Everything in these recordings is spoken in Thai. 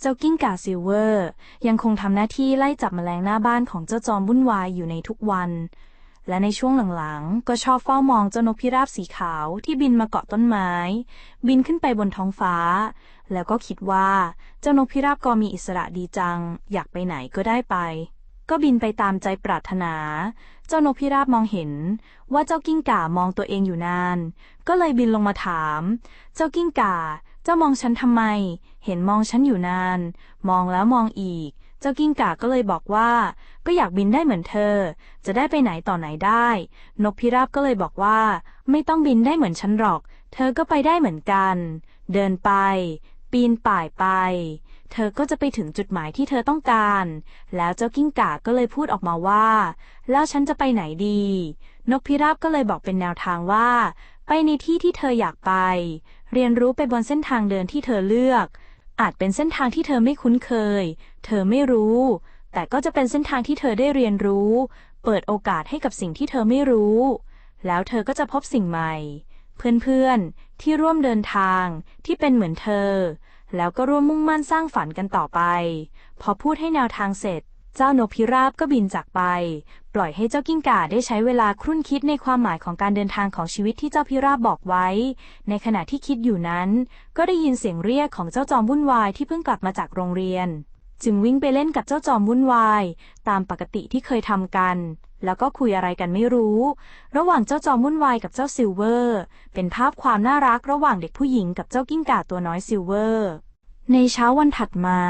เจ้ากิ้งก่าซิลเวอร์ ยังคงทำหน้าที่ไล่จับแมลงหน้าบ้านของเจ้าจอมวุ่นวายอยู่ในทุกวัน และในช่วงหลังๆ ก็ชอบเฝ้ามองเจ้านกพิราบสีขาวที่บินมาเกาะต้นไม้ บินขึ้นไปบนท้องฟ้า แล้วก็คิดว่าเจ้านกพิราบก็มีอิสระดีจัง อยากไปไหนก็ได้ไป ก็บินไปตามใจปรารถนา เจ้านกพิราบมองเห็น ว่าเจ้ากิ้งก่ามองตัวเองอยู่นาน ก็เลยบินลงมาถาม เจ้ากิ้งก่า เจ้ามองฉันทำไม เห็นมองฉันอยู่นาน มองแล้วมองอีก เจ้ากิ้งก่าก็เลยบอกว่า ก็อยากบินได้เหมือนเธอ จะได้ไปไหนต่อไหนได้ นกพิราบก็เลยบอกว่า ไม่ต้องบินได้เหมือนฉันหรอก เธอก็ไปได้เหมือนกัน เดินไป ปีนป่ายไป เธอก็จะไปถึงจุดหมายที่เธอต้องการ แล้วเจ้ากิ้งก่าก็เลยพูดออกมาว่า แล้วฉันจะไปไหนดี นกพิราบก็เลยบอกเป็นแนวทางว่า ไปในที่ที่เธออยากไป เรียนรู้ไปบนเส้นทางเดินที่เธอเลือก อาจเป็นเส้นทางที่เธอไม่คุ้นเคย เธอไม่รู้ แต่ก็จะเป็นเส้นทางที่เธอได้เรียนรู้ เปิดโอกาสให้กับสิ่งที่เธอไม่รู้ แล้วเธอก็จะพบสิ่งใหม่ เพื่อนๆ ที่ร่วมเดินทางที่เป็นเหมือนเธอ แล้วก็ร่วมมุ่งมั่นสร้างฝันกันต่อไป พอพูดให้แนวทางเสร็จ เจ้านกพิราบก็บินจากไป ปล่อยให้เจ้ากิ้งก่าได้ใช้เวลาครุ่นคิดในความหมายของการเดินทางของชีวิตที่เจ้าพิราบบอกไว้ ในขณะที่คิดอยู่นั้น ก็ได้ยินเสียงเรียกของเจ้าจอมวุ่นวายที่เพิ่งกลับมาจากโรงเรียน จึงวิ่งไปเล่นกับเจ้าจอมวุ่นวาย ตามปกติที่เคยทำกัน แล้วก็คุยอะไรกันไม่รู้ ระหว่างเจ้าจอมวุ่นวายกับเจ้าซิลเวอร์ เป็นภาพความน่ารักระหว่างเด็กผู้หญิงกับเจ้ากิ้งก่าตัวน้อยซิลเวอร์ ในเช้าวันถัดมา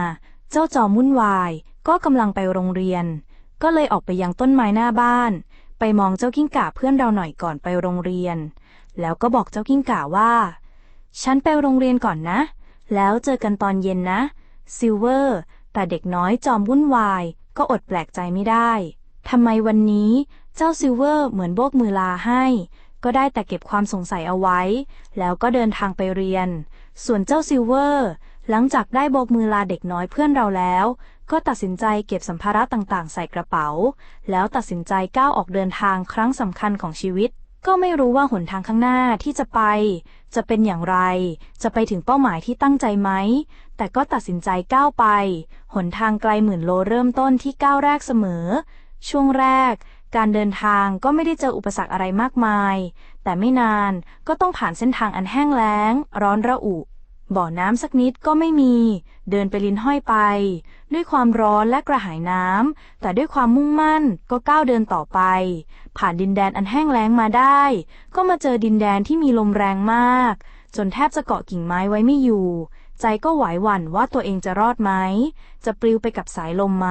เจ้าจอมวุ่นวาย ก็กำลังไปโรงเรียน ก็เลยออกไปยังต้นไม้หน้าบ้าน ไปมองเจ้ากิ้งก่าเพื่อนเราหน่อยก่อนไปโรงเรียน แล้วก็บอกเจ้ากิ้งก่าว่า ฉันไปโรงเรียนก่อนนะ แล้วเจอกันตอนเย็นนะซิลเวอร์แต่เด็กน้อยจอมวุ่นวาย ก็อดแปลกใจไม่ได้ทำไมวันนี้เจ้าซิลเวอร์เหมือนโบกมือลาให้ ก็ได้แต่เก็บความสงสัยเอาไว้ แล้วก็เดินทางไปเรียน ส่วนเจ้าซิลเวอร์ หลังจากได้โบกมือลาเด็กน้อยเพื่อนเราแล้ว ก็ตัดสินใจเก็บสัมภาระต่างๆ ใส่กระเป๋า แล้วตัดสินใจก้าวออกเดินทางครั้งสำคัญของชีวิต ก็ไม่รู้ว่าหนทางข้างหน้าที่จะไป จะเป็นอย่างไร จะไปถึงเป้าหมายที่ตั้งใจไหม แต่ก็ตัดสินใจก้าวไป หนทางไกลหมื่นโลเริ่มต้นที่ก้าวแรกเสมอ ช่วงแรกการเดินทางก็ไม่ได้เจออุปสรรคอะไรมากมาย แต่ไม่นานก็ต้องผ่านเส้นทางอันแห้งแล้ง ร้อนระอุ บ่อน้ำสักนิดก็ไม่มี เดินไปลินห้อยไป ด้วยความร้อนและกระหายน้ำ แต่ด้วยความมุ่งมั่นก็ก้าวเดินต่อไป ผ่านดินแดนอันแห้งแล้งมาได้ ก็มาเจอดินแดนที่มีลมแรงมาก จนแทบจะเกาะกิ่งไม้ไว้ไม่อยู่ ใจก็ไหวหวั่นว่าตัวเองจะรอดไหม จะปลิวไปกับสายลมไหม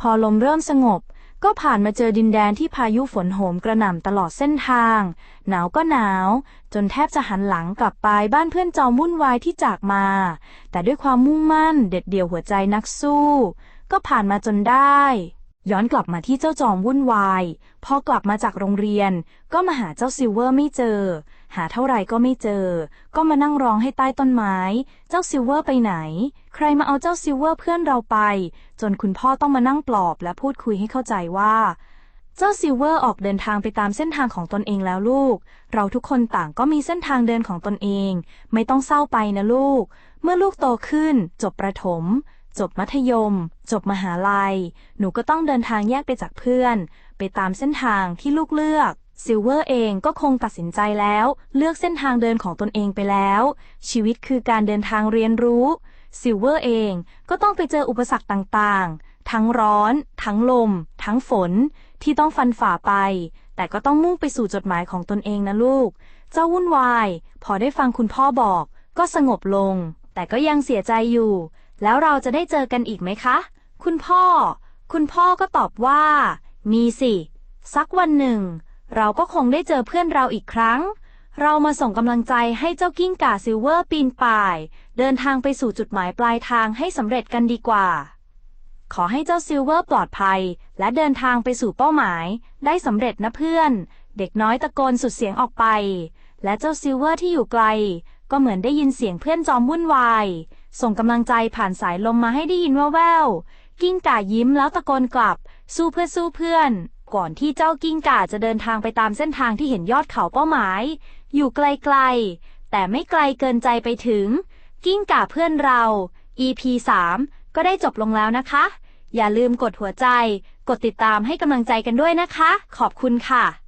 พอลมเริ่มสงบ ก็ผ่านมาเจอดินแดนที่พายุฝนโหมกระหน่ำตลอดเส้นทาง หนาวก็หนาว จนแทบจะหันหลังกลับไปบ้านเพื่อนจอมวุ่นวายที่จากมา แต่ด้วยความมุ่งมั่นเด็ดเดี่ยวหัวใจนักสู้ ก็ผ่านมาจนได้ ย้อนกลับมาที่เจ้าจอมวุ่นวาย พอกลับมาจากโรงเรียน ก็มาหาเจ้าซิลเวอร์ไม่เจอ หาเท่าไหร่ก็ไม่เจอ ก็มานั่งร้องให้ใต้ต้นไม้ เจ้าซิลเวอร์ไปไหน ใครมาเอาเจ้าซิลเวอร์เพื่อนเราไป จนคุณพ่อต้องมานั่งปลอบและพูดคุยให้เข้าใจว่า เจ้าซิลเวอร์ออกเดินทางไปตามเส้นทางของตนเองแล้วลูก เราทุกคนต่างก็มีเส้นทางเดินของตนเอง ไม่ต้องเศร้าไปนะลูก เมื่อลูกโตขึ้น จบประถม จบมัธยม จบมหาลัย หนูก็ต้องเดินทางแยกไปจากเพื่อน ไปตามเส้นทางที่ลูกเลือก ซิลเวอร์เองก็คงตัดสินใจแล้ว เลือกเส้นทางเดินของตนเองไปแล้ว ชีวิตคือการเดินทางเรียนรู้ซิลเวอร์เองก็ต้องไปเจออุปสรรคต่างๆ ทั้งร้อน ทั้งลม ทั้งฝน ที่ต้องฟันฝ่าไป แต่ก็ต้องมุ่งไปสู่จดหมายของตนเองนะลูก เจ้าวุ่นวาย พอได้ฟังคุณพ่อบอก ก็สงบลง แต่ก็ยังเสียใจอยู่ แล้วเราจะได้เจอกันอีกไหมคะ คุณพ่อ คุณพ่อก็ตอบว่า มีสิ สักวันหนึ่ง เราก็คงได้เจอเพื่อนเราอีกครั้ง เรามาส่งกำลังใจให้เจ้ากิ้งก่าซิลเวอร์ปีนป่าย เดินทางไปสู่จุดหมายปลายทางให้สำเร็จกันดีกว่า ขอให้เจ้าซิลเวอร์ปลอดภัย และเดินทางไปสู่เป้าหมาย ได้สำเร็จนะเพื่อน เด็กน้อยตะโกนสุดเสียงออกไป และเจ้าซิลเวอร์ที่อยู่ไกล ก็เหมือนได้ยินเสียงเพื่อนจอมวุ่นวาย ส่งกำลังใจผ่านสายลมมาให้ได้ยินว่าวๆกิ้งก่ายิ้มแล้วตะโกนกลับ สู้เพื่อสู้เพื่อน ก่อนที่เจ้ากิ้งก่าจะเดินทางไปตามเส้นทางที่เห็นยอดเขาเป้าหมาย อยู่ไกลๆ แต่ไม่ไกลเกินใจไปถึง กิ้งก่าเพื่อนเรา EP 3ก็ได้จบลงแล้วนะคะ อย่าลืมกดหัวใจ กดติดตามให้กำลังใจกันด้วยนะคะ ขอบคุณค่ะ